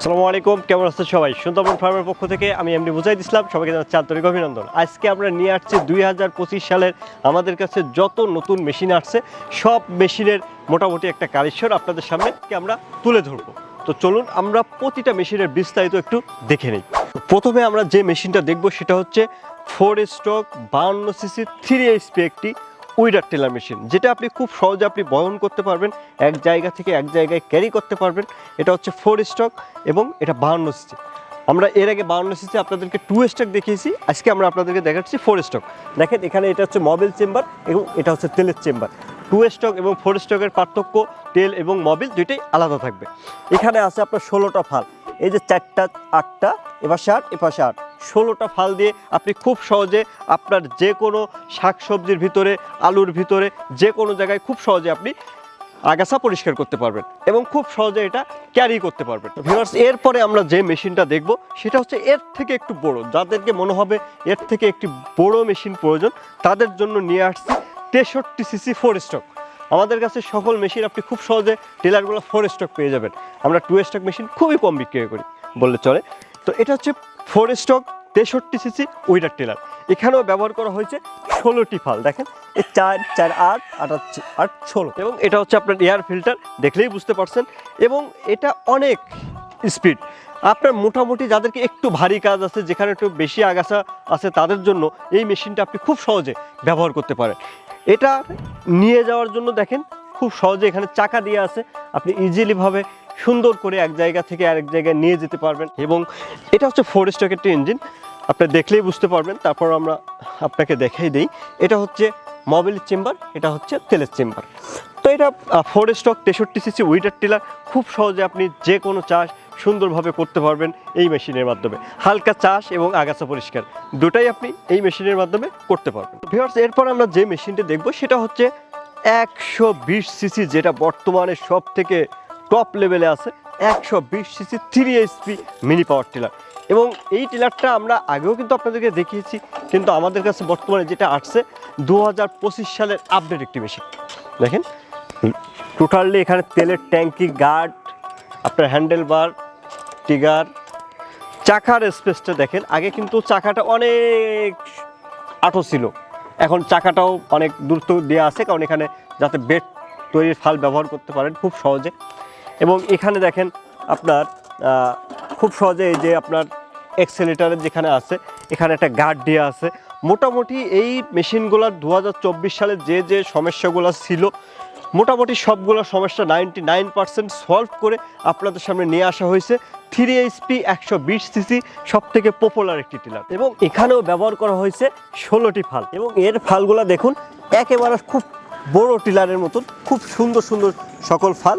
আসসালামু আলাইকুম, কেমন আছেন সবাই? সুন্দরবন ফার্মের পক্ষ থেকে আমি এমনি বুঝাই দিছিলাম সবাইকে জানাচ্ছি আন্তরিক অভিনন্দন। আজকে আমরা নিয়ে আসছি দুই হাজার পঁচিশ সালের আমাদের কাছে যত নতুন মেশিন আসছে, সব মেশিনের মোটামুটি একটা কালেকশন আপনাদের সামনে আমরা তুলে ধরবো। তো চলুন, আমরা প্রতিটা মেশিনের বিস্তারিত একটু দেখে নিই। প্রথমে আমরা যে মেশিনটা দেখব, সেটা হচ্ছে ফোর স্টক বাউন্ন সিসি থ্রি এইচপি একটি উইডার টেলার মেশিন, যেটা আপনি খুব সহজে আপনি বহন করতে পারবেন, এক জায়গা থেকে এক জায়গায় ক্যারি করতে পারবেন। এটা হচ্ছে ফোর স্টক এবং এটা বাহান্ন সিসি। আমরা এর আগে বাহান্ন সিসি আপনাদেরকে টু স্টক দেখিয়েছি, আজকে আমরা আপনাদেরকে দেখাচ্ছি ফোর স্টক দেখেন, এখানে এটা হচ্ছে মোবিল চেম্বার এবং এটা হচ্ছে তেলের চেম্বার টু স্টক এবং ফোর স্টকের পার্থক্য তেল এবং মোবিল দুইটাই আলাদা থাকবে। এখানে আছে আপনার ষোলোটা ফাল, এই যে চারটা, আটটা, এপাশে আট এপাশে আট। ষোলোটা ফাল দিয়ে আপনি খুব সহজে আপনার যে কোনো শাকসবজির ভিতরে, আলুর ভিতরে যে কোনো জায়গায় খুব সহজে আপনি আগাছা পরিষ্কার করতে পারবেন এবং খুব সহজে এটা ক্যারি করতে পারবেন। ভিউয়ার্স এরপরে আমরা যে মেশিনটা দেখব, সেটা হচ্ছে এর থেকে একটু বড়। যাদেরকে মনে হবে এর থেকে একটি বড় মেশিন প্রয়োজন, তাদের জন্য নিয়ে আসছি তেষট্টি সিসি ফোর স্টক আমাদের কাছে সকল মেশিন আপনি খুব সহজে টেলারগুলো ফোর স্টক পেয়ে যাবেন। আমরা টু স্টক মেশিন খুবই কম বিক্রি করি, বললে চলে। তো এটা হচ্ছে ফোর স্টক তেষট্টি সিসি উইডার টেলার। এখানেও ব্যবহার করা হয়েছে ষোলোটি ফাল। দেখেন চার চার আট আট আট ষোলো। এবং এটা হচ্ছে আপনার এয়ার ফিল্টার, দেখলেই বুঝতে পারছেন। এবং এটা অনেক স্পিড। আপনার মোটামুটি যাদেরকে একটু ভারী কাজ আছে, যেখানে একটু বেশি আগাছা আছে, তাদের জন্য এই মেশিনটা আপনি খুব সহজে ব্যবহার করতে পারেন। এটা নিয়ে যাওয়ার জন্য দেখেন, খুব সহজে এখানে চাকা দিয়ে আছে। আপনি ইজিলিভাবে সুন্দর করে এক জায়গা থেকে আরেক জায়গায় নিয়ে যেতে পারবেন এবং এটা হচ্ছে ফোর স্টক একটি ইঞ্জিন আপনি দেখলেই বুঝতে পারবেন। তারপর আমরা আপনাকে দেখাই দিই। এটা হচ্ছে মোবিল চেম্বার এটা হচ্ছে তেলের চেম্বার তো এটা ফোর স্টক তেষট্টি সিসি উইটার টিলার খুব সহজে আপনি যে কোনো চাষ সুন্দরভাবে করতে পারবেন এই মেশিনের মাধ্যমে। হালকা চাষ এবং আগাছা পরিষ্কার। দুটাই আপনি এই মেশিনের মাধ্যমে করতে পারবেন। ভিউয়ার্স, এরপর আমরা যে মেশিনটি দেখব, সেটা হচ্ছে একশো বিশ সিসি, যেটা বর্তমানে সব থেকে টপ লেভেলে আছে একশো বিশ cc three HP mini power tiller এবং এই টিলারটা আমরা আগেও কিন্তু আপনাদেরকে দেখিয়েছি, কিন্তু আমাদের কাছে বর্তমানে যেটা আসছে দু হাজার পঁচিশ সালের আপডেট একটি মেশিন দেখেন টোটালি এখানে তেলের ট্যাঙ্কি গার্ড আপনার হ্যান্ডেল বার টিগার চাকার স্পেসটা দেখেন, আগে কিন্তু চাকাটা অনেক আঠো ছিল। এখন চাকাটাও অনেক দূরত্ব দেওয়া আছে, কারণ এখানে যাতে বেড তৈরির ফাল ব্যবহার করতে পারেন খুব সহজে। এবং এখানে দেখেন আপনার খুব সহজে এই যে আপনার এক্সেলেটারের যেখানে আছে, এখানে একটা গার্ড দেওয়া আছে। মোটামুটি এই মেশিনগুলোর দু সালে যে যে সমস্যাগুলো ছিল, মোটামুটি সবগুলো সমস্যা নাইনটি নাইন পার্সেন্ট সলভ করে আপনাদের সামনে নিয়ে আসা হয়েছে। থ্রি এইচপি একশো বিশ সিসি সব থেকে পপুলার একটি টিলার এবং এখানেও ব্যবহার করা হয়েছে ষোলোটি ফাল। এবং এর ফালগুলো দেখুন, একেবারে খুব বড় টিলারের মতন, খুব সুন্দর সুন্দর সকল ফাল।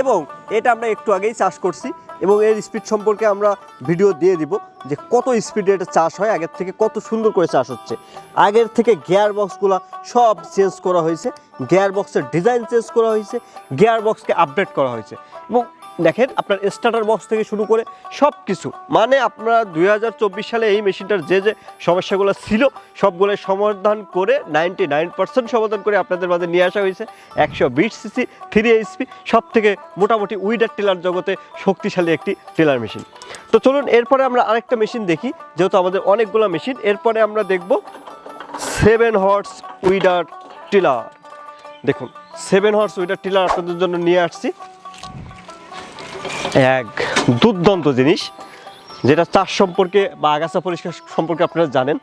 এবং এটা আমরা একটু আগেই চাষ করছি এবং এর স্পিড সম্পর্কে আমরা ভিডিও দিয়ে দিব যে কত স্পিডে এটা চাষ হয়, আগের থেকে কত সুন্দর করে চাষ হচ্ছে। আগের থেকে গিয়ার বক্সগুলো সব চেঞ্জ করা হয়েছে গিয়ার বক্সের ডিজাইন চেঞ্জ করা হয়েছে গিয়ার বক্সকে আপডেট করা হয়েছে এবং দেখেন আপনার স্টার্টার বক্স থেকে শুরু করে সব কিছু মানে আপনারা দু হাজার চব্বিশ সালে এই মেশিনটার যে যে সমস্যাগুলো ছিল সবগুলো সমাধান করে নাইনটি নাইন সমাধান করে আপনাদের মাঝে নিয়ে আসা হয়েছে। একশো বিশ সিসি থ্রি এইচপি সব থেকে মোটামুটি উইডার টেলার জগতে শক্তিশালী একটি টেলার মেশিন। তো চলুন, এরপরে আমরা আরেকটা মেশিন দেখি, যেহেতু আমাদের অনেকগুলো মেশিন, এরপরে আমরা দেখব সেভেন হর্স উইডার টিলার। দেখুন সেভেন হর্স উইডার টিলার আপনাদের জন্য নিয়ে আসছি। এক দুর্দান্ত জিনিস, যেটা চাষ সম্পর্কে বা আগাছা পরিষ্কার সম্পর্কে আপনারা জানেন,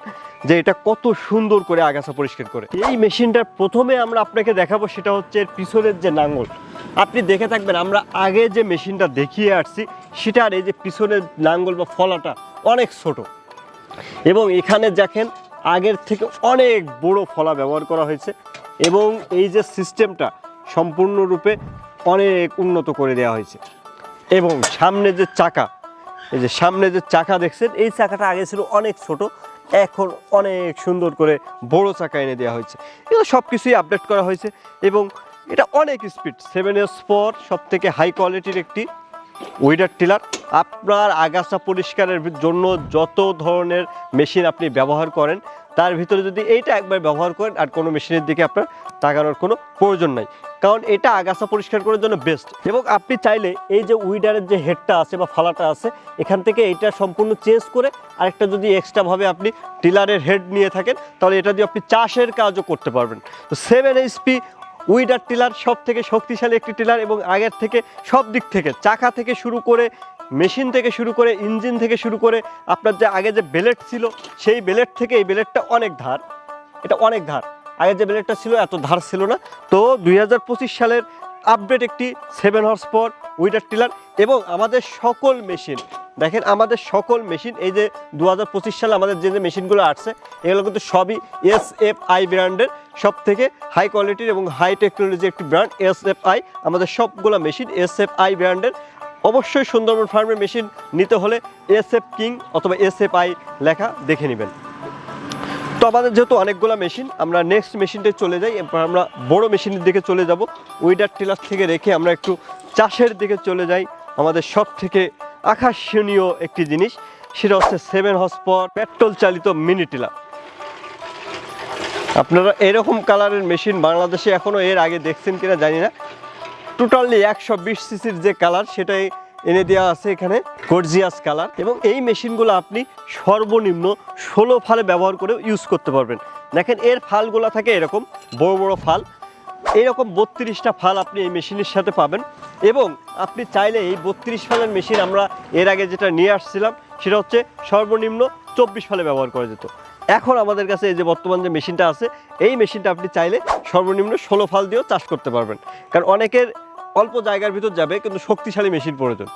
যে এটা কত সুন্দর করে আগাছা পরিষ্কার করে। এই মেশিনটার প্রথমে আমরা আপনাকে দেখাবো, সেটা হচ্ছে এর পিছনের যে নাঙ্গল। আপনি দেখে থাকবেন, আমরা আগে যে মেশিনটা দেখিয়ে আসছি, সেটার এই যে পিছনের নাঙ্গল বা ফলাটা অনেক ছোট। এবং এখানে দেখেন, আগের থেকে অনেক বড় ফলা ব্যবহার করা হয়েছে, এবং এই যে সিস্টেমটা সম্পূর্ণরূপে অনেক উন্নত করে দেওয়া হয়েছে। এবং সামনে যে চাকা, এই যে সামনে যে চাকা দেখছেন, এই চাকাটা আগে ছিল অনেক ছোট, এখন অনেক সুন্দর করে বড় চাকা এনে দেওয়া হয়েছে। এগুলো সব কিছুই আপডেট করা হয়েছে এবং এটা অনেক স্পিড সেভেন ইয়ার্স পর সব থেকে হাই কোয়ালিটির একটি উইডার টিলার আপনার আগাছা পরিষ্কারের জন্য যত ধরনের মেশিন আপনি ব্যবহার করেন তার ভিতরে যদি এইটা একবার ব্যবহার করেন আর কোনো মেশিনের দিকে আপনার তাকানোর কোনো প্রয়োজন নাই। কারণ এটা আগাছা পরিষ্কার করার জন্য বেস্ট এবং আপনি চাইলে এই যে উইডারের যে হেডটা আছে বা ফালাটা আছে, এখান থেকে এটা সম্পূর্ণ চেঞ্জ করে আরেকটা যদি এক্সট্রাভাবে আপনি টিলারের হেড নিয়ে থাকেন, তাহলে এটা দিয়ে আপনি চাষের কাজও করতে পারবেন। তো সেভেন এইচপি উইডার টিলার সব থেকে শক্তিশালী একটি টিলার এবং আগের থেকে সব দিক থেকে, চাকা থেকে শুরু করে মেশিন থেকে শুরু করে ইঞ্জিন থেকে শুরু করে আপনার যে আগে যে বেলেট ছিল, সেই বেলেট থেকে এই বেলেটটা অনেক ধার। এটা অনেক ধার। আগে যে বেলেটটা ছিল, এত ধার ছিল না। তো দুই হাজার পঁচিশ সালের আপডেট একটি সেভেন হর্স পর উইডার টিলার এবং আমাদের সকল মেশিন দেখেন আমাদের সকল মেশিন এই যে দু হাজার পঁচিশ সালে আমাদের যে যে মেশিনগুলো আসছে, এগুলো কিন্তু সবই এস এফ আই ব্র্যান্ডের সব থেকে হাই কোয়ালিটির এবং হাই টেকনোলজি একটি ব্র্যান্ড এস এফ আই আমাদের সবগুলো মেশিন এস এফ আই ব্র্যান্ডের অবশ্যই সুন্দরবন ফার্মের মেশিন নিতে হলে এস এফ কিং অথবা এস এফ আই লেখা দেখে নেবেন। তো আমাদের যেহেতু অনেকগুলো মেশিন, আমরা নেক্সট মেশিনটা চলে যাই এরপর আমরা বড় মেশিনের দিকে চলে যাব। উইডার টিলার থেকে রেখে আমরা একটু চাষের দিকে চলে যাই। আমাদের সব থেকে আকর্ষণীয় একটি জিনিস, সেটা হচ্ছে সেভেন হসপর পেট্রোল চালিত মিনি টিলার আপনারা এরকম কালারের মেশিন বাংলাদেশে এখনও এর আগে দেখছেন কিনা জানি না। টোটালি একশো বিশ সিসির যে কালার, সেটাই এনে দেওয়া আছে এখানে, গর্জিয়াস কালার। এবং এই মেশিনগুলো আপনি সর্বনিম্ন ষোলো ফালে ব্যবহার করে ইউজ করতে পারবেন। দেখেন, এর ফালগুলো থাকে এরকম, বড় বড় ফাল। এরকম বত্রিশটা ফাল আপনি এই মেশিনের সাথে পাবেন। এবং আপনি চাইলে এই বত্রিশ ফালের মেশিন আমরা এর আগে যেটা নিয়ে আসছিলাম, সেটা হচ্ছে সর্বনিম্ন চব্বিশ ফালে ব্যবহার করা যেত। এখন আমাদের কাছে এই যে বর্তমান যে মেশিনটা আছে, এই মেশিনটা আপনি চাইলে সর্বনিম্ন ষোলো ফাল দিয়েও চাষ করতে পারবেন। কারণ অনেকের অল্প জায়গার ভিতর যাবে, কিন্তু শক্তিশালী মেশিন প্রয়োজন।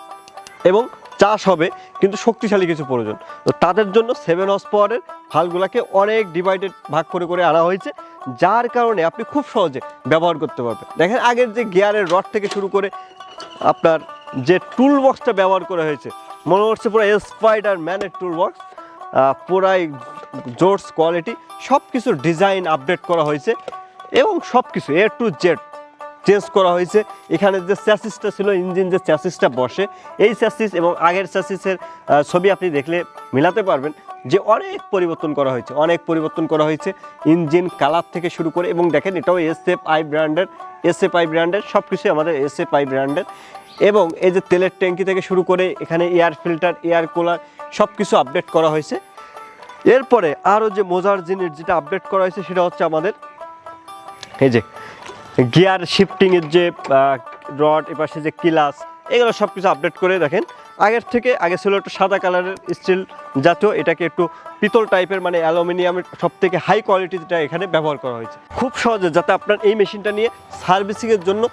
এবং চাষ হবে, কিন্তু শক্তিশালী কিছু প্রয়োজন। তো তাদের জন্য সেভেন হর্স পাওয়ারের ফালগুলোকে অনেক ডিভাইডেড ভাগ করে করে আনা হয়েছে, যার কারণে আপনি খুব সহজে ব্যবহার করতে পারবেন। দেখেন, আগের যে গিয়ারের রড থেকে শুরু করে আপনার যে টুল বক্সটা ব্যবহার করা হয়েছে, মনে হচ্ছে পুরো স্পাইডার ম্যানের টুল বক্স পুরাই জোর্স কোয়ালিটি সব কিছুর ডিজাইন আপডেট করা হয়েছে, এবং সব কিছু এ টু জেড চেঞ্জ করা হয়েছে। এখানে যে চ্যাসিসটা ছিল, ইঞ্জিন যে চ্যাসিসটা বসে, এই চ্যাসিস এবং আগের চ্যাসিসের ছবি আপনি দেখলে মিলাতে পারবেন যে অনেক পরিবর্তন করা হয়েছে, অনেক পরিবর্তন করা হয়েছে ইঞ্জিন কালার থেকে শুরু করে এবং দেখেন এটাও এস এফ আই ব্র্যান্ডের এস এফ আই ব্র্যান্ডের সব কিছুই আমাদের এস এফ আই ব্র্যান্ডের এবং এই যে তেলের ট্যাঙ্কি থেকে শুরু করে এখানে এয়ার ফিল্টার এয়ার কুলার সব কিছু আপডেট করা হয়েছে। এরপরে আরও যে মজার জিনিস যেটা আপডেট করা হয়েছে সেটা হচ্ছে আমাদের, এই যে গিয়ার শিফটিংয়ের যে রড, এপাশে যে কিলাস, এগুলো সব কিছু আপডেট করে দেখেন। আগের থেকে, আগে ছিল একটু সাদা কালারের স্টিল জাতীয়, এটাকে একটু পিতল টাইপের মানে অ্যালুমিনিয়ামের সব থেকে হাই কোয়ালিটি যেটা এখানে ব্যবহার করা হয়েছে। খুব সহজে যাতে আপনার এই মেশিনটা নিয়ে সার্ভিসিংয়ের জন্য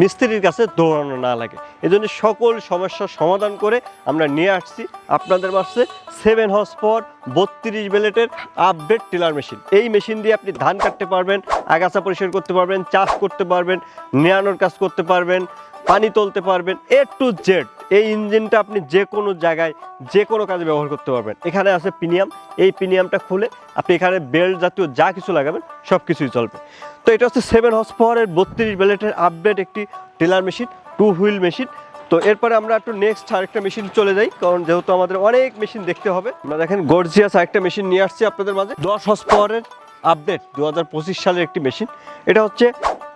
মিস্ত্রির কাছে দৌড়ানো না লাগে। এজন্য সকল সমস্যার সমাধান করে আমরা নিয়ে আসছি আপনাদের পাশে সেভেন হর্স পর বত্রিশ বেলেটের আপডেট টিলার মেশিন এই মেশিন দিয়ে আপনি ধান কাটতে পারবেন, আগাছা পরিষ্কার করতে পারবেন, চাষ করতে পারবেন নেয়ানোর কাজ করতে পারবেন পানি তুলতে পারবেন এ টু জেড এই ইঞ্জিনটা আপনি যে কোনো জায়গায়, যে কোনো কাজে ব্যবহার করতে পারবেন। এখানে আছে প্রিমিয়াম এই প্রিমিয়ামটা খুলে আপনি এখানে বেল্ট জাতীয় যা কিছু লাগাবেন, সব কিছুই চলবে। তো এটা হচ্ছে সেভেন হর্স পাওয়ারের বত্রিশ বেলেটের আপডেট একটি tiller machine two wheel machine তো এরপরে আমরা একটু নেক্সট আরেকটা মেশিন চলে যাই, কারণ যেহেতু আমাদের অনেক মেশিন দেখতে হবে। আমরা দেখেন গর্জিয়াস আরেকটা মেশিন নিয়ে আসছি আপনাদের মাঝে। দশ হর্স পাওয়ারের আপডেট দু হাজার পঁচিশ সালের একটি মেশিন এটা হচ্ছে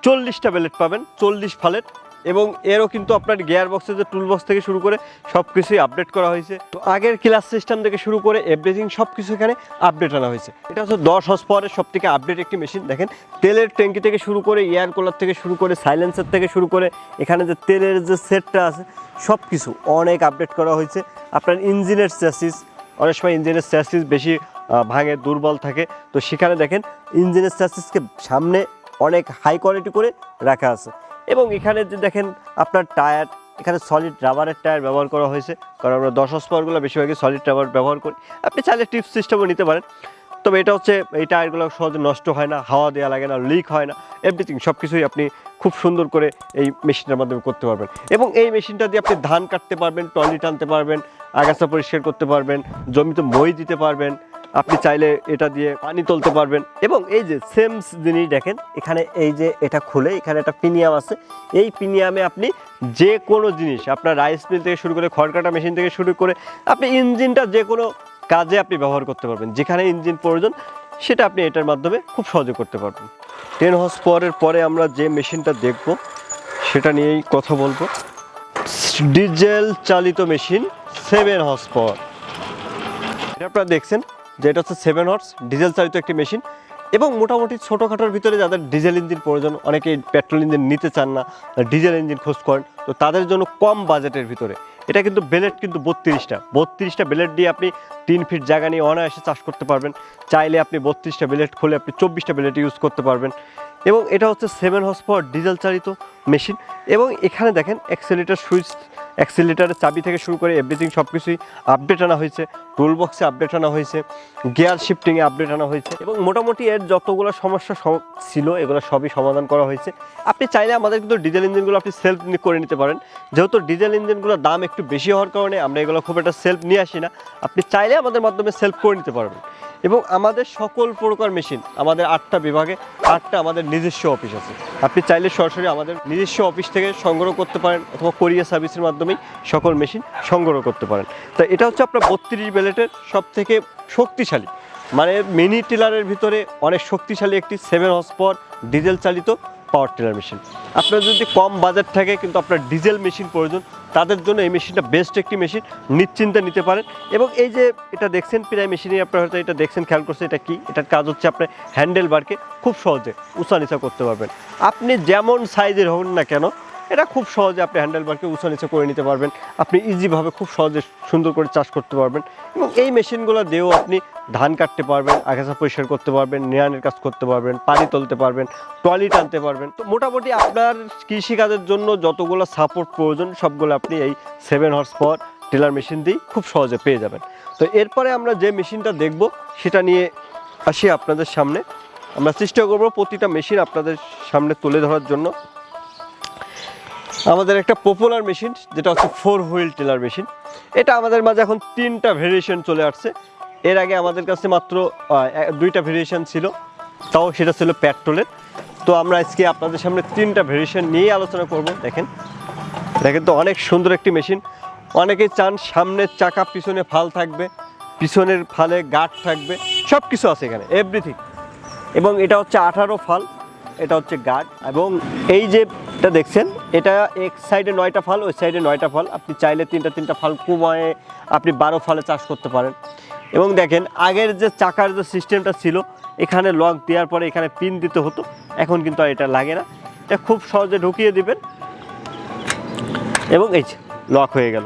চল্লিশটা বেলেট পাবেন, চল্লিশ ফালের। এবং এরও কিন্তু আপনার গিয়ার বক্সের যে টুল বক্স থেকে শুরু করে সব কিছুই আপডেট করা হয়েছে। তো আগের ক্লাস সিস্টেম থেকে শুরু করে এভরিথিং সব কিছু এখানে আপডেট আনা হয়েছে। এটা হচ্ছে দশ হস পাওয়ারের সব থেকে আপডেট একটি মেশিন দেখেন। তেলের ট্যাঙ্কি থেকে শুরু করে এয়ার কুলার থেকে শুরু করে সাইলেন্সার থেকে শুরু করে এখানে যে তেলের যে সেটটা আছে সব কিছু অনেক আপডেট করা হয়েছে। আপনার ইঞ্জিনের চ্যাসিস অনেক সময় ইঞ্জিনের চ্যাসিস বেশি ভাঙে, দুর্বল থাকে। তো সেখানে দেখেন, ইঞ্জিনের চ্যাসিসকে সামনে অনেক হাই কোয়ালিটি করে রাখা আছে। এখানে যে দেখেন আপনার টায়ার, এখানে সলিড রাবারের টায়ার ব্যবহার করা হয়েছে। কারণ আমরা দশ স্পারগুলো বেশিরভাগই সলিড রাবার ব্যবহার করি। আপনি চাইলে টিপ সিস্টেমও নিতে পারেন। তবে এটা হচ্ছে, এই টায়ারগুলো সহজে নষ্ট হয় না, হাওয়া দেওয়া লাগে না লিক হয় না এভরিথিং সব কিছুই আপনি খুব সুন্দর করে এই মেশিনের মাধ্যমে করতে পারবেন। এবং এই মেশিনটা দিয়ে আপনি ধান কাটতে পারবেন টলি টানতে পারবেন, আগাছা পরিষ্কার করতে পারবেন, জমিতে মই দিতে পারবেন আপনি চাইলে এটা দিয়ে পানি তুলতে পারবেন। এবং এই যে সেম জিনিস দেখেন, এখানে এই যে এটা খুলে, এখানে একটা পিনিয়াম আছে। এই পিনিয়ামে আপনি যে কোনো জিনিস, আপনার রাইস মিল থেকে শুরু করে খড় কাটা মেশিন থেকে শুরু করে, আপনি ইঞ্জিনটা যে কোনো কাজে আপনি ব্যবহার করতে পারবেন। যেখানে ইঞ্জিন প্রয়োজন, সেটা আপনি এটার মাধ্যমে খুব সহজে করতে পারবেন। টেন হর্স পাওয়ারের পরে আমরা যে মেশিনটা দেখব, সেটা নিয়েই কথা বলব। ডিজেল চালিত মেশিন, সেভেন হর্স পাওয়ার এটা আপনারা দেখছেন যে এটা হচ্ছে সেভেন হর্স ডিজেল চালিত একটি মেশিন এবং মোটামুটি ছোটোখাটোর ভিতরে যাদের ডিজেল ইঞ্জিন প্রয়োজন অনেকে পেট্রোল ইঞ্জিন নিতে চান না ডিজেল ইঞ্জিন খোঁজ করেন, তো তাদের জন্য কম বাজেটের ভিতরে। এটা কিন্তু বেলেট কিন্তু বত্রিশটা। বত্রিশটা বেলেট দিয়ে আপনি তিন ফিট জায়গা নিয়ে অনায়াসে চাষ করতে পারবেন। চাইলে আপনি বত্রিশটা বেলেট খুলে আপনি চব্বিশটা বেলেট ইউজ করতে পারবেন। এবং এটা হচ্ছে সেভেন হর্স পাওয়ার ডিজেল চালিত মেশিন এবং এখানে দেখেন অ্যাক্সেলিটার সুইচ অ্যাক্সিলেটারের চাবি থেকে শুরু করে এভরিথিং সব কিছুই আপডেট আনা হয়েছে টুল বক্সে আপডেট আনা হয়েছে গিয়ার শিফটিংয়ে আপডেট আনা হয়েছে এবং মোটামুটি এর যতগুলো সমস্যা ছিল, এগুলো সবই সমাধান করা হয়েছে। আপনি চাইলে আমাদের কিন্তু ডিজেল ইঞ্জিনগুলো আপনি সেলফ করে নিতে পারেন। যেহেতু ডিজেল ইঞ্জিনগুলোর দাম একটু বেশি হওয়ার কারণে আমরা এগুলো খুব একটা সেলফ নিয়ে আসি না। আপনি চাইলে আমাদের মাধ্যমে সেলফ করে নিতে পারবেন। এবং আমাদের সকল প্রকার মেশিন আমাদের আটটা বিভাগে, আটটা আমাদের নিজস্ব অফিস আছে। আপনি চাইলে সরাসরি আমাদের নিজস্ব অফিস থেকে সংগ্রহ করতে পারেন অথবা কোরিয়ার সার্ভিসের মাধ্যমেই সকল মেশিন সংগ্রহ করতে পারেন। তো এটা হচ্ছে আপনার বত্রিশ বেলেটের সব থেকে শক্তিশালী। মানে মিনি টিলারের ভিতরে অনেক শক্তিশালী একটি সেভেন হর্স পাওয়ার ডিজেল চালিত পাওয়ার টিলার মেশিন আপনার যদি কম বাজেট থাকে কিন্তু আপনার ডিজেল মেশিন প্রয়োজন তাদের জন্য এই মেশিনটা বেস্ট একটি মেশিন, নিশ্চিন্তে নিতে পারেন। এবং এই যে এটা দেখছেন প্রায় মেশিনে আপনার হয়তো এটা দেখছেন, খেয়াল করছে এটা কি? এটার কাজ হচ্ছে আপনার হ্যান্ডেল বারকে খুব সহজে উঁচা নিচা করতে পারবেন। আপনি যেমন সাইজের হন না কেন এটা খুব সহজে আপনি হ্যান্ডেল বারকে উঁচা নিচা করে নিতে পারবেন। আপনি ইজিভাবে খুব সহজে সুন্দর করে চাষ করতে পারবেন। এবং এই মেশিনগুলো দিয়েও আপনি ধান কাটতে পারবেন, আগাছা পরিষ্কার করতে পারবেন নিরানের কাজ করতে পারবেন, পানি তুলতে পারবেন, ট্রলি টানতে পারবেন। তো মোটামুটি আপনার কৃষিকাজের জন্য যতগুলো সাপোর্ট প্রয়োজন, সবগুলো আপনি এই seven horse power tiller machine দিয়েই খুব সহজে পেয়ে যাবেন। তো এরপরে আমরা যে মেশিনটা দেখব, সেটা নিয়ে আসি আপনাদের সামনে। আমরা চেষ্টা করব প্রতিটা মেশিন আপনাদের সামনে তুলে ধরার জন্য। আমাদের একটা পপুলার মেশিন যেটা হচ্ছে ফোর হুইল টেলার মেশিন এটা আমাদের মাঝে এখন তিনটা ভেরিয়েশন চলে আসছে। এর আগে আমাদের কাছে মাত্র দুইটা ভেরিয়েশন ছিল, তাও সেটা ছিল পেট্রোলের তো আমরা আজকে আপনাদের সামনে তিনটা ভেরিয়েশন নিয়ে আলোচনা করব, দেখেন। এটা কিন্তু অনেক সুন্দর একটি মেশিন অনেকেই চান সামনের চাকা, পিছনে ফাল থাকবে, পিছনের ফালে গার্ড থাকবে সব কিছু আছে এখানে এভরিথিং এবং এটা হচ্ছে আঠারো ফাল। এটা হচ্ছে গার্ড। এবং এই যে এটা দেখছেন, এটা এক সাইডে নয়টা ফাল, ওই সাইডে নয়টা ফাল। আপনি চাইলে তিনটা তিনটা ফাল কমায় আপনি বারো ফালে চাষ করতে পারেন। এবং দেখেন, আগের যে চাকার যে সিস্টেমটা ছিল, এখানে লক দেওয়ার পরে এখানে পিন দিতে হতো। এখন কিন্তু আর এটা লাগে না। এটা খুব সহজে ঢুকিয়ে দিবেন। এবং এই লক হয়ে গেল।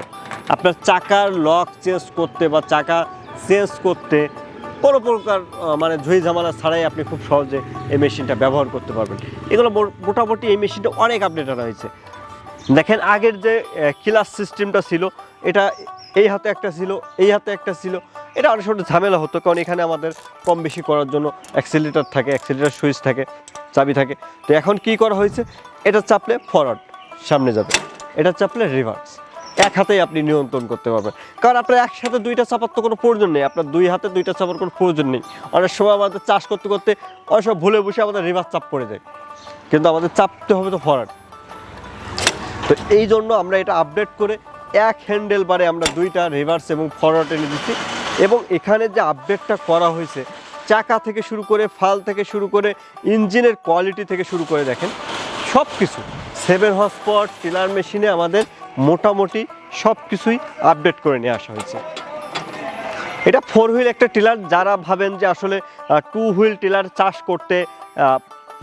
আপনার চাকার লক চেঞ্জ করতে বা চাকা চেঞ্জ করতে কোনো প্রকার মানে ঝুঁই ঝামেলা ছাড়াই আপনি খুব সহজে এই মেশিনটা ব্যবহার করতে পারবেন। এগুলো মোট- মোটামুটি এই মেশিনটা অনেক আপডেট আনা হয়েছে দেখেন আগের যে ক্লাস সিস্টেমটা ছিল, এটা এই হাতে একটা ছিল, এই হাতে একটা ছিল। এটা অনেক সময় ঝামেলা হতো, কারণ এখানে আমাদের কম বেশি করার জন্য অ্যাক্সিলিটার থাকে অ্যাক্সিলিটার সুইচ থাকে, চাবি থাকে। তো এখন কি করা হয়েছে? এটা চাপলে ফরওয়ার্ড সামনে যাবে। এটা চাপলে রিভার্স এক হাতেই আপনি নিয়ন্ত্রণ করতে পারবেন। কারণ আপনার একসাথে দুইটা চাপার তো কোনো প্রয়োজন নেই। আপনার দুই হাতে দুইটা চাপার কোনো প্রয়োজন নেই। অনেক সময় আমাদের চাষ করতে করতে অনেক সময় ভুলে বসে আমাদের রিভার্স চাপ পড়ে যায়। কিন্তু আমাদের চাপতে হবে তো ফরওয়ার্ড তো এই জন্য আমরা এটা আপডেট করে এক হ্যান্ডেল বারে আমরা দুইটা রিভার্স এবং ফরওয়ার্ড এনে দিচ্ছি। এবং এখানে যে আপডেটটা করা হয়েছে, চাকা থেকে শুরু করে, ফাল থেকে শুরু করে, ইঞ্জিনের কোয়ালিটি থেকে শুরু করে দেখেন সব কিছু সেভেন পাওয়ার টিলার মেশিনে আমাদের মোটামুটি সব কিছুই আপডেট করে নিয়ে আসা হয়েছে। এটা ফোর হুইল একটা টিলার, যারা ভাবেন যে আসলে টু হুইল টিলার চাষ করতে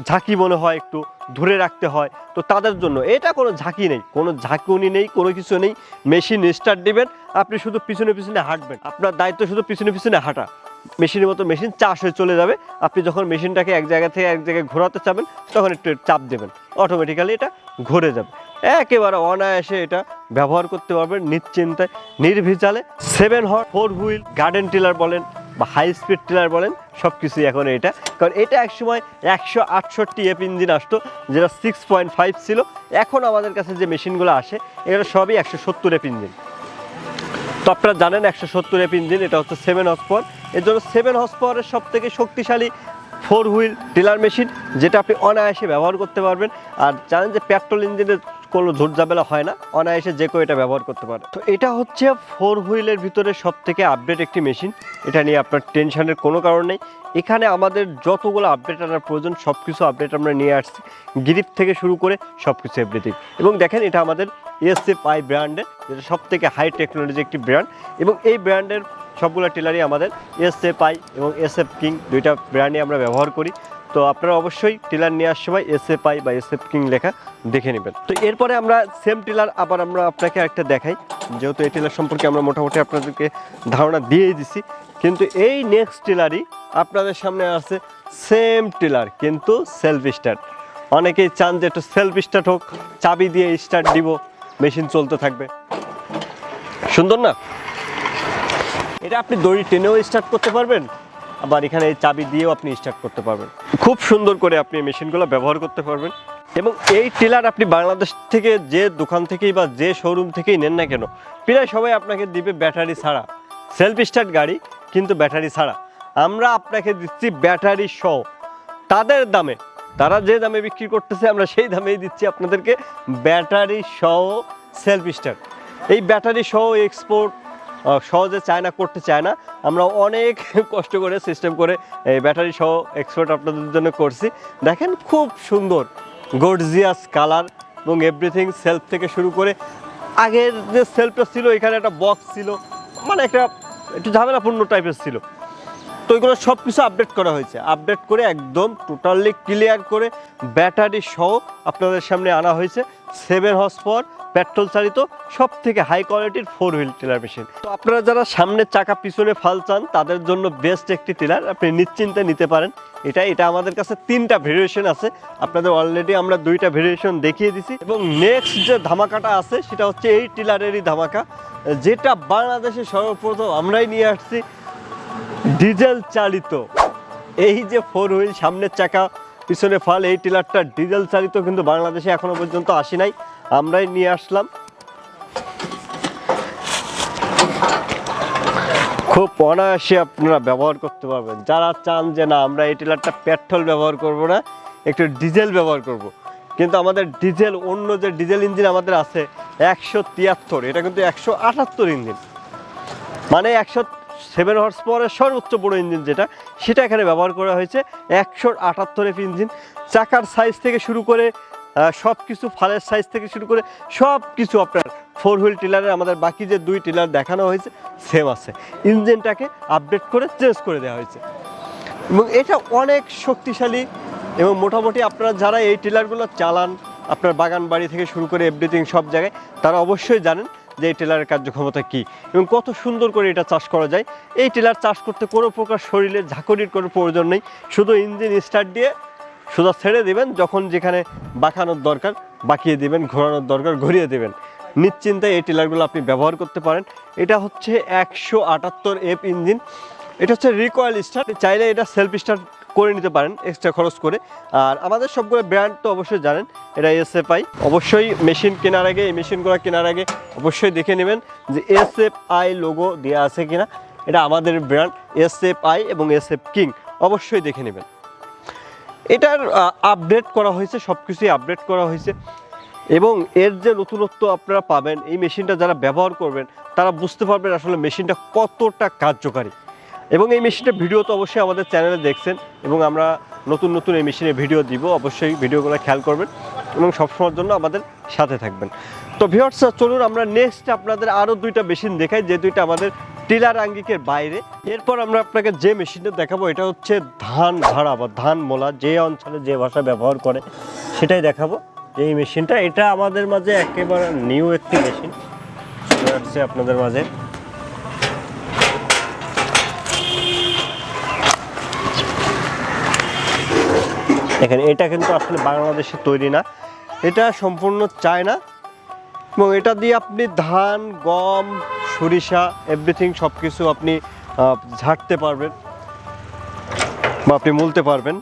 ঝাঁকি মনে হয়, একটু ধরে রাখতে হয়, তো তাদের জন্য। এটা কোনো ঝাঁকি নেই, কোনো ঝাঁকুনি নেই, কোনো কিছু নেই। মেশিন স্টার্ট দিবেন, আপনি শুধু পিছনে পিছনে হাঁটবেন। আপনার দায়িত্ব শুধু পিছনে পিছনে হাঁটা। মেশিনের মতো মেশিন চাষ হয়ে চলে যাবে। আপনি যখন মেশিনটাকে এক জায়গা থেকে এক জায়গায় ঘোরাতে চাবেন, তখন একটু চাপ দেবেন। অটোমেটিক্যালি এটা ঘুরে যাবে। একেবারে অনায়াসে এটা ব্যবহার করতে পারবেন নিশ্চিন্তায় নির্ভেজালে seven horse four wheel garden tiller বলেন বা হাই স্পিড টিলার বলেন সব কিছুই এখন এটা। কারণ এটা একসময় একশো আটষট্টি এফ ইঞ্জিন আসতো, যেটা সিক্স পয়েন্ট ফাইভ ছিল। এখন আমাদের কাছে যে মেশিনগুলো আসে, এগুলো সবই একশো সত্তর এফ ইঞ্জিন তো আপনারা জানেন একশো সত্তর এপ ইঞ্জিন এটা হচ্ছে সেভেন হর্স পাওয়ার এর জন্য সেভেন হর্স পাওয়ারের সব থেকে শক্তিশালী ফোর হুইল টিলার মেশিন যেটা আপনি অনায়াসে ব্যবহার করতে পারবেন। আর জানেন যে পেট্রোল ইঞ্জিনের কোনো ঝুট ঝামেলা হয় না, অনায়াসে যে কেউ এটা ব্যবহার করতে পারে। তো এটা হচ্ছে ফোর হুইলের ভিতরে সব থেকে আপডেট একটি মেশিন এটা নিয়ে আপনার টেনশনের কোনো কারণ নেই। এখানে আমাদের যতগুলো আপডেট আনার প্রয়োজন সব কিছু আপডেট আমরা নিয়ে আসছি। গ্রিপ থেকে শুরু করে সব কিছু এভরিথিং এবং দেখেন এটা আমাদের এসএফ আই ব্র্যান্ডের যেটা সব থেকে হাই টেকনোলজি একটি ব্র্যান্ড এবং এই ব্র্যান্ডের সবগুলো টেলারই আমাদের এস এসএফ আই এবং এসএফ কিং দুইটা ব্র্যান্ডই আমরা ব্যবহার করি। তো আপনারা অবশ্যই টিলার নেওয়ার সময় এসএফ আই বা এসএফ কিং লেখা দেখে নেবেন। তো এরপরে আমরা সেম টিলার আবার আমরা আপনাকে একটা দেখাই। যেহেতু এই টিলার সম্পর্কে আমরা মোটামুটি আপনাদেরকে ধারণা দিয়েই দিছি, কিন্তু এই নেক্সট টিলারই আপনাদের সামনে আছে সেম টিলার, কিন্তু সেলফ স্টার্ট অনেকেই চান যে একটু সেলফ স্টার্ট হোক, চাবি দিয়ে স্টার্ট দিব মেশিন চলতে থাকবে। সুন্দর না? এটা আপনি দড়ি টেনেও স্টার্ট করতে পারবেন আবার এখানে এই চাবি দিয়েও আপনি স্টার্ট করতে পারবেন। খুব সুন্দর করে আপনি মেশিনগুলো ব্যবহার করতে পারবেন। এবং এই টিলার আপনি বাংলাদেশ থেকে যে দোকান থেকেই বা যে শোরুম থেকেই নেন না কেন, প্রায় সবাই আপনাকে দিবে ব্যাটারি ছাড়া। সেলফ স্টার্ট গাড়ি, কিন্তু ব্যাটারি ছাড়া। আমরা আপনাকে দিচ্ছি ব্যাটারি সহ। তাদের দামে, তারা যে দামে বিক্রি করতেছে, আমরা সেই দামেই দিচ্ছি আপনাদেরকে ব্যাটারি সহ সেলফ স্টার্ট এই ব্যাটারি সহ এক্সপোর্ট সহজে চায়না করতে চায় না। আমরা অনেক কষ্ট করে সিস্টেম করে এই ব্যাটারি সহ এক্সপোর্ট আপনাদের জন্য করছি। দেখেন খুব সুন্দর গর্জিয়াস কালার এবং এভরিথিং সেলফ থেকে শুরু করে আগের যে সেলফটা ছিল, এখানে একটা বক্স ছিল মানে একটা একটু ঝামেলাপূর্ণ টাইপের ছিল। তো এগুলো সব কিছু আপডেট করা হয়েছে। আপডেট করে একদম টোটালি ক্লিয়ার করে ব্যাটারি সহ আপনাদের সামনে আনা হয়েছে। সেভেন হর্স পাওয়ার পেট্রোল চালিত সব থেকে হাই কোয়ালিটির ফোর হুইল টিলার মেশিন তো আপনারা যারা সামনের চাকা পিছনে ফাল চান, তাদের জন্য বেস্ট একটি টিলার আপনি নিশ্চিন্তে নিতে পারেন। এটা এটা আমাদের কাছে তিনটা ভেরিয়েশন আছে। আপনাদের অলরেডি আমরা দুইটা ভেরিয়েশন দেখিয়ে দিছি। এবং নেক্সট যে ধামাকাটা আছে, সেটা হচ্ছে এই টিলারেরই ধামাকা। যেটা বাংলাদেশে সর্বপ্রথম আমরাই নিয়ে আসছি ডিজেল চালিত। এই যে ফোর হুইল সামনের চাকা পিছনে ফাল, এই টিলারটা ডিজেল চালিত, কিন্তু বাংলাদেশে এখনও পর্যন্ত আসি নাই। আমরাই নিয়ে আসলাম। খুব অনায়াসে আপনারা ব্যবহার করতে পারবেন। যারা চান যে না, আমরা এই টিলারটা পেট্রোল ব্যবহার করব না, একটু ডিজেল ব্যবহার করব। কিন্তু আমাদের ডিজেল, অন্য যে ডিজেল ইঞ্জিন আমাদের আছে, একশো তিয়াত্তর, এটা কিন্তু একশো আটাত্তর ইঞ্জিন। মানে একশো সেভেন হর্স পাওয়ারের সর্বোচ্চ বড় ইঞ্জিন যেটা, সেটা এখানে ব্যবহার করা হয়েছে। একশো আটাত্তর এফ ইঞ্জিন। চাকার সাইজ থেকে শুরু করে সব কিছু ফালের সাইজ থেকে শুরু করে সব কিছু আপনার ফোর হুইল টিলারের আমাদের বাকি যে দুই টিলার দেখানো হয়েছে সেম আছে। ইঞ্জিনটাকে আপডেট করে চেঞ্জ করে দেওয়া হয়েছে। এবং এটা অনেক শক্তিশালী এবং মোটামুটি আপনারা যারা এই টিলারগুলো চালান, আপনার বাগান বাড়ি থেকে শুরু করে এভরিথিং সব জায়গায়, তারা অবশ্যই জানেন যে এই টেলারের কার্যক্ষমতা কী এবং কত সুন্দর করে এটা চাষ করা যায়। এই টেলার চাষ করতে কোনো প্রকার শরীরের ঝাঁকুনির কোনো প্রয়োজন নেই। শুধু ইঞ্জিন স্টার্ট দিয়ে সোজা ছেড়ে দেবেন, যখন যেখানে বাঁকানোর দরকার, বাঁকিয়ে দেবেন, ঘোরানোর দরকার, ঘুরিয়ে দেবেন। নিশ্চিন্তে এই টেলারগুলো আপনি ব্যবহার করতে পারেন। এটা হচ্ছে একশো আটাত্তর এফ ইঞ্জিন। এটা হচ্ছে রিকয়েল স্টার্ট। চাইলে এটা সেলফ স্টার্ট করে নিতে পারেন এক্সট্রা খরচ করে। আর আমাদের সবগুলো ব্র্যান্ড তো অবশ্যই জানেন এটা এসএফআই অবশ্যই মেশিন কেনার আগে, এই মেশিনগুলো কেনার আগে অবশ্যই দেখে নেবেন যে এসএফআই লোগো দেওয়া আছে কিনা। এটা আমাদের ব্র্যান্ড এসএফআই এবং এসএফ কিং অবশ্যই দেখে নেবেন। এটার আপডেট করা হয়েছে সব কিছুই আপডেট করা হয়েছে। এবং এর যে নতুনত্ব আপনারা পাবেন, এই মেশিনটা যারা ব্যবহার করবেন, তারা বুঝতে পারবেন আসলে মেশিনটা কতটা কার্যকারী। এবং এই মেশিনটা ভিডিও তো অবশ্যই আমাদের চ্যানেলে দেখছেন এবং আমরা নতুন নতুন এই মেশিনের ভিডিও দিব, অবশ্যই ভিডিওগুলো খেয়াল করবেন এবং সবসময়ের জন্য আমাদের সাথে থাকবেন। তো ভিওর্স চলুন আমরা নেক্সট আপনাদের আরও দুইটা মেশিন দেখাই, যে দুইটা আমাদের টিলার আঙ্গিকের বাইরে। এরপর আমরা আপনাকে যে মেশিনটা দেখাবো, এটা হচ্ছে ধান ঝাড়া বা ধান মোলা, যে অঞ্চলে যে ভাষা ব্যবহার করে, সেটাই দেখাবো। যে এই মেশিনটা এটা আমাদের মাঝে একেবারে নিউ একটি মেশিন আপনাদের মাঝে দেখেন, এটা কিন্তু আসলে বাংলাদেশে তৈরি না। এটা সম্পূর্ণ চায়না এবং এটা দিয়ে আপনি ধান, গম, সরিষা এভরিথিং সব কিছু আপনি ঝাড়তে পারবেন বা আপনি মুলতে পারবেন,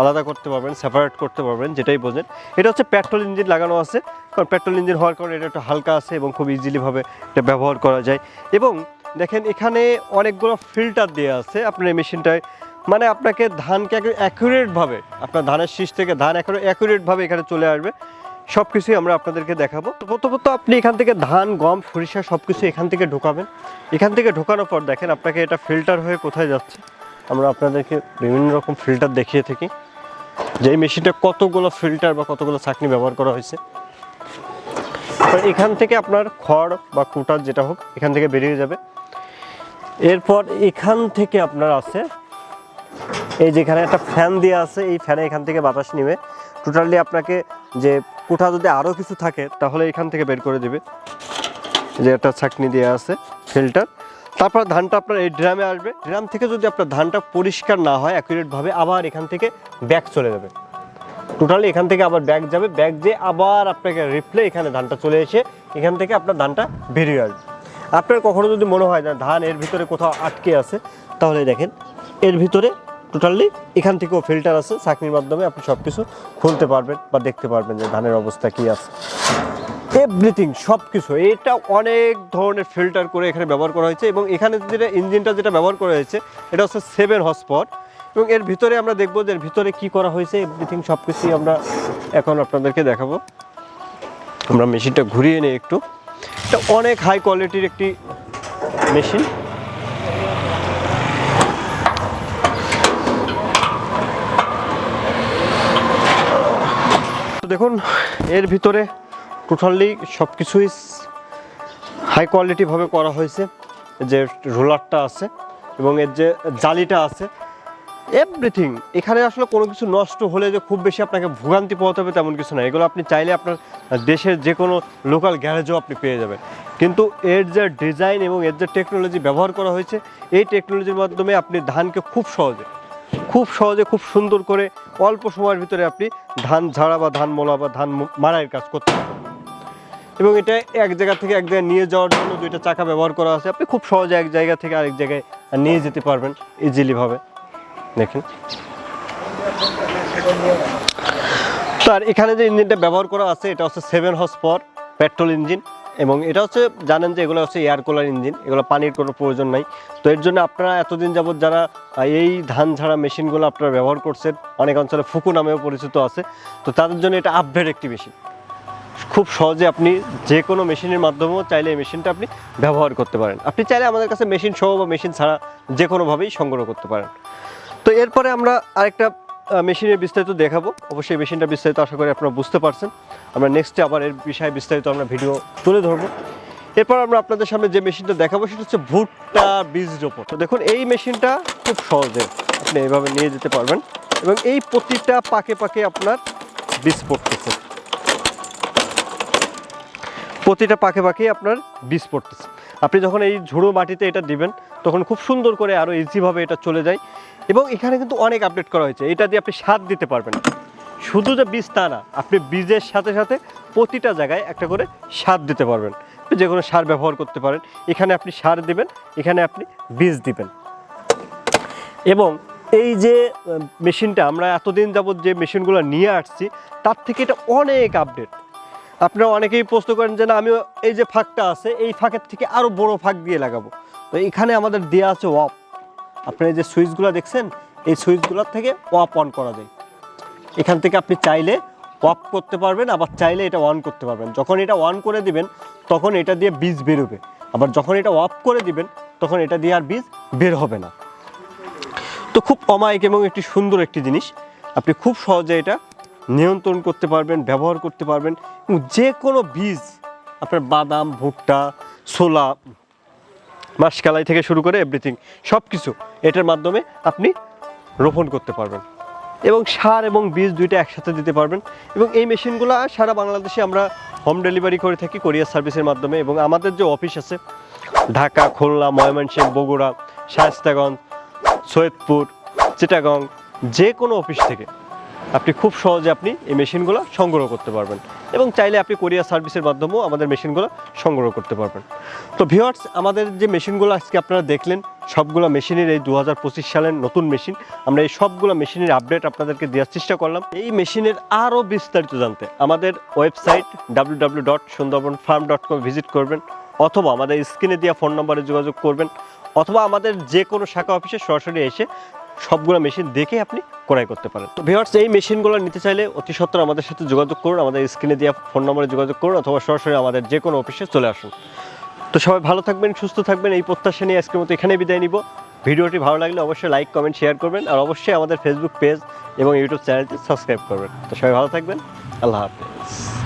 আলাদা করতে পারবেন সেপারেট করতে পারবেন, যেটাই বোঝেন। এটা হচ্ছে পেট্রোল ইঞ্জিন লাগানো আছে, কারণ পেট্রোল ইঞ্জিন হওয়ার কারণে এটা একটু হালকা আছে এবং খুব ইজিলিভাবে এটা ব্যবহার করা যায়। এবং দেখেন, এখানে অনেকগুলো ফিল্টার দেওয়া আছে। আপনার এই মেশিনটায় মানে আপনাকে ধানকে অ্যাকুরেটভাবে আপনার ধানের শীষ থেকে ধান অ্যাকুরেটভাবে এখানে চলে আসবে। সব কিছুই আমরা আপনাদেরকে দেখাবো। প্রথমত আপনি এখান থেকে ধান, গম, সরিষা সব কিছু এখান থেকে ঢোকাবেন। এখান থেকে ঢোকানোর পর দেখেন আপনাকে এটা ফিল্টার হয়ে কোথায় যাচ্ছে। আমরা আপনাদেরকে বিভিন্ন রকম ফিল্টার দেখিয়ে থাকি। যে এই মেশিনটা কতগুলো ফিল্টার বা কতগুলো ছাকনি ব্যবহার করা হয়েছে। এখান থেকে আপনার খড় বা কুটার যেটা হোক এখান থেকে বেরিয়ে যাবে। এরপর এখান থেকে আপনার আছে এই যেখানে একটা ফ্যান দেওয়া আছে, এই ফ্যানে এখান থেকে বাতাস নিবে। টোটালি আপনাকে যে কুঠা যদি আরও কিছু থাকে, তাহলে এখান থেকে বের করে দেবে। যে একটা ছাকনি দেওয়া আছে ফিল্টার তারপর ধানটা আপনার এই ড্রামে আসবে। ড্রাম থেকে যদি আপনার ধানটা পরিষ্কার না হয় অ্যাকুরেটভাবে আবার এখান থেকে ব্যাক চলে যাবে। টোটালি এখান থেকে আবার ব্যাগ যাবে। ব্যাগ দিয়ে আবার আপনাকে রিপ্লে এখানে ধানটা চলে এসে এখান থেকে আপনার ধানটা বেরিয়ে আসবে। আপনার কখনো যদি মনে হয় না ধান এর ভিতরে কোথাও আটকে আছে, তাহলে দেখেন, এর ভিতরে টোটালি এখান থেকেও ফিল্টার আছে, চাকরির মাধ্যমে আপনি সব কিছু খুলতে পারবেন বা দেখতে পারবেন যে ধানের অবস্থা কী আছে। এভরিথিং সব কিছু এটা অনেক ধরনের ফিল্টার করে এখানে ব্যবহার করা হয়েছে এবং এখানে যেটা ইঞ্জিনটা যেটা ব্যবহার করা হয়েছে, এটা হচ্ছে সেভেন পাওয়ার এবং এর ভিতরে আমরা দেখব যে এর ভিতরে কি করা হয়েছে এভরিথিং সব কিছুই আমরা এখন আপনাদেরকে দেখাবো। আমরা মেশিনটা ঘুরিয়ে নিই একটু। এটা অনেক হাই কোয়ালিটির একটি মেশিন দেখুন, এর ভিতরে টোটালি সব কিছুই হাই কোয়ালিটিভাবে করা হয়েছে। যে রোলারটা আছে এবং এর যে জালিটা আছে এভরিথিং এখানে আসলে কোনো কিছু নষ্ট হলে যে খুব বেশি আপনাকে ভোগান্তি পোহাতে হবে তেমন কিছু না। এগুলো আপনি চাইলে আপনার দেশের যে কোনো লোকাল গ্যারেজও আপনি পেয়ে যাবেন। কিন্তু এর যে ডিজাইন এবং এর যে টেকনোলজি ব্যবহার করা হয়েছে, এই টেকনোলজির মাধ্যমে আপনি ধানকে খুব সহজে খুব সহজে, খুব সুন্দর করে অল্প সময়ের ভিতরে আপনি ধান ঝাড়া বা ধান মোলা বা ধান মু- মাড়াইয়ের কাজ করতে পারবেন। এবং এটা এক জায়গা থেকে এক জায়গায় নিয়ে যাওয়ার জন্য দুইটা চাকা ব্যবহার করা আছে। আপনি খুব সহজে এক জায়গা থেকে আরেক জায়গায় নিয়ে যেতে পারবেন ইজিলিভাবে। দেখেন। তো আর এখানে যে ইঞ্জিনটা ব্যবহার করা আছে, এটা হচ্ছে সেভেন হর্স পর পেট্রোল ইঞ্জিন এবং এটা হচ্ছে, জানেন যে এগুলো হচ্ছে এয়ার কুলার ইঞ্জিন এগুলো পানির কোনো প্রয়োজন নাই। তো এর জন্য আপনারা এতদিন যাবৎ যারা এই ধান ঝাড়া মেশিনগুলো আপনারা ব্যবহার করছেন, অনেক অঞ্চলে ফুকু নামেও পরিচিত আছে, তো তাদের জন্য এটা আপডেট একটি মেশিন খুব সহজে আপনি যে কোনো মেশিনের মাধ্যমেও চাইলে এই মেশিনটা আপনি ব্যবহার করতে পারেন। আপনি চাইলে আমাদের কাছে মেশিন সহ বা মেশিন ছাড়া যে কোনোভাবেই সংগ্রহ করতে পারেন। তো এরপরে আমরা আরেকটা মেশিনের বিস্তারিত দেখাবো। অবশ্যই মেশিনটা বিস্তারিত আশা করি আপনারা বুঝতে পারছেন। আমরা নেক্সটে আবার এর বিষয়ে বিস্তারিত আমরা ভিডিও তুলে ধরবো। এরপর আমরা আপনাদের সামনে যে মেশিনটা দেখাবো, সেটা হচ্ছে ভুট্টা বীজ রোপণ। তো দেখুন, এই মেশিনটা খুব সহজে আপনি এইভাবে নিয়ে যেতে পারবেন এবং এই প্রতিটা পাকে পাকে আপনার বীজ পড়তেছে। প্রতিটা পাকে পাকে আপনার বীজ পড়তেছে। আপনি যখন এই ঝুড়ো মাটিতে এটা দিবেন, তখন খুব সুন্দর করে আরও ইজিভাবে এটা চলে যায়। এবং এখানে কিন্তু অনেক আপডেট করা হয়েছে। এটা দিয়ে আপনি সার দিতে পারবেন। শুধু যে বীজ তা না, আপনি বীজের সাথে সাথে প্রতিটা জায়গায় একটা করে সার দিতে পারবেন। যে কোনো সার ব্যবহার করতে পারেন। এখানে আপনি সার দিবেন, এখানে আপনি বীজ দিবেন। এবং এই যে মেশিনটা আমরা এতদিন যাবত যে মেশিনগুলো নিয়ে আসছি, তার থেকে এটা অনেক আপডেট আপনারা অনেকেই প্রশ্ন করেন যে, না আমি এই যে ফাঁকটা আছে, এই ফাঁকের থেকে আরও বড় ফাঁক দিয়ে লাগাবো। তো এখানে আমাদের দেওয়া আছে অফ আপনার এই যে সুইচগুলো দেখছেন, এই সুইচগুলোর থেকে অফ অন করা যায়। এখান থেকে আপনি চাইলে অফ করতে পারবেন, আবার চাইলে এটা অন করতে পারবেন। যখন এটা অন করে দিবেন, তখন এটা দিয়ে বীজ বেরোবে। আবার যখন এটা অফ করে দিবেন, তখন এটা দিয়ে আর বীজ বের হবে না। তো খুব অমায়িক এবং একটি সুন্দর একটি জিনিস। আপনি খুব সহজে এটা নিয়ন্ত্রণ করতে পারবেন, ব্যবহার করতে পারবেন। যে কোনো বীজ, আপনার বাদাম, ভুট্টা, ছোলা মাসকালাই থেকে শুরু করে এভরিথিং সব কিছু এটার মাধ্যমে আপনি রোপণ করতে পারবেন। এবং সার এবং বীজ দুইটা একসাথে দিতে পারবেন। এবং এই মেশিনগুলো সারা বাংলাদেশে আমরা হোম ডেলিভারি করে থাকি কোরিয়ার সার্ভিসের মাধ্যমে। এবং আমাদের যে অফিস আছে, ঢাকা, খুলনা, ময়মনসিংহ, বগুড়া, শায়স্তাগঞ্জ, সৈয়দপুর, চিটাগং যে কোনো অফিস থেকে আপনি খুব সহজে আপনি এই মেশিনগুলো সংগ্রহ করতে পারবেন। এবং চাইলে আপনি কোরিয়ার সার্ভিসের মাধ্যমেও আমাদের মেশিনগুলো সংগ্রহ করতে পারবেন। তো ভিওয়ার্স আমাদের যে মেশিনগুলো আজকে আপনারা দেখলেন, সবগুলো মেশিনের এই দু সালের নতুন মেশিন। আমরা এই সবগুলো মেশিনের আপডেট আপনাদেরকে দেওয়ার চেষ্টা করলাম। এই মেশিনের আরও বিস্তারিত জানতে আমাদের website W W dot Sundarban farm dot com visit করবেন, অথবা আমাদের স্ক্রিনে দেওয়া ফোন নম্বরে যোগাযোগ করবেন, অথবা আমাদের যে কোনো শাখা অফিসে সরাসরি এসে সবগুলো মেশিন দেখে আপনি ক্রয় করতে পারেন। তো ভিওয়ার্স এই মেশিনগুলো নিতে চাইলে অতি সত্তর আমাদের সাথে যোগাযোগ করুন, আমাদের স্ক্রিনে দেওয়া ফোন নম্বরে যোগাযোগ করুন, অথবা সরাসরি আমাদের যে কোনো অফিসে চলে আসুন। তো সবাই ভালো থাকবেন, সুস্থ থাকবেন, এই প্রত্যাশা নিয়ে আজকের মতো এখানে বিদায় নিব। ভিডিওটি ভালো লাগলে অবশ্যই লাইক কমেন্ট শেয়ার করবেন, আর অবশ্যই আমাদের ফেসবুক পেজ এবং ইউটিউব চ্যানেলটি সাবস্ক্রাইব করবেন। তো সবাই ভালো থাকবেন, আল্লাহ হাফিজ।